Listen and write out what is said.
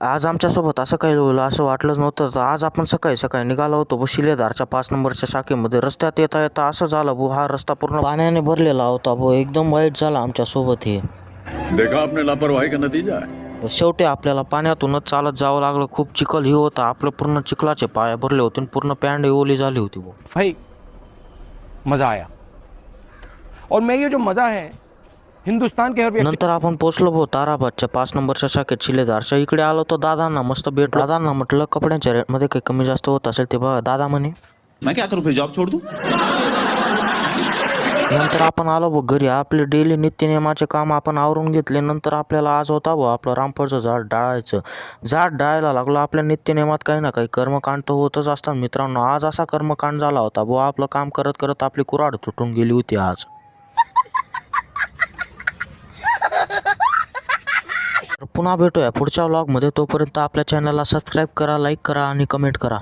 आज आमच्यासोबत असं काही होईल असं वाटलंच नव्हतं. तर आज आपण सकाळी सकाळी निघालो होतो व शिलेदारच्या पाच नंबरच्या शाखेमध्ये. रस्त्यात येता येता असं झालं भाऊ हा रस्ता पूर्ण पाण्याने भरलेला होता भाऊ एकदम वाईट झाला आमच्यासोबत हे. देखा आपने लापरवाही का नतीजा है? शेवटी आपल्याला पाण्यातूनच चालत जावं लागलं. खूप चिखल ही होता. आपलं पूर्ण चिखलाचे पाय भरले होते आणि पूर्ण पॅन्ट ओली झाली होती भाऊ भाई मज़ा आया. और मैं ये जो मज़ा है हिंदुस्तान के हर व्यक्ति नंतर आपण पोचलो भाऊ ताराबादच्या पाच नंबरच्या शाखेत शिलेदारच्या इकडे आलो तर दादांना मस्त भेट दादांना म्हटलं कपड्यांच्या रेटमध्ये काही कमी जास्त होत असेल ते बघा दादा म्हणे. मैं क्या करूं फिर जॉब छोड़ दूं? नंतर आपण आलो बघ घरी. आपले डेली नित्यनियमाचे काम आपण आवरून घेतले. नंतर आपल्याला आज होता भाऊ आपलं रामफळचं झाड डाळायचं. झाड डाळायला लागलो. आपल्या नित्यनियमात काही ना काही कर्मकांड तर होतच असतात मित्रांनो आज असा कर्मकांड झाला होता भाऊ आपलं काम करत करत आपली कुराड तुटून गेली होती आज. पुन्हा भेटूया पुढच्या व्लॉगमध्ये तोपर्यंत आपल्या चॅनलला सबस्क्राईब करा लाईक करा आणि कमेंट करा.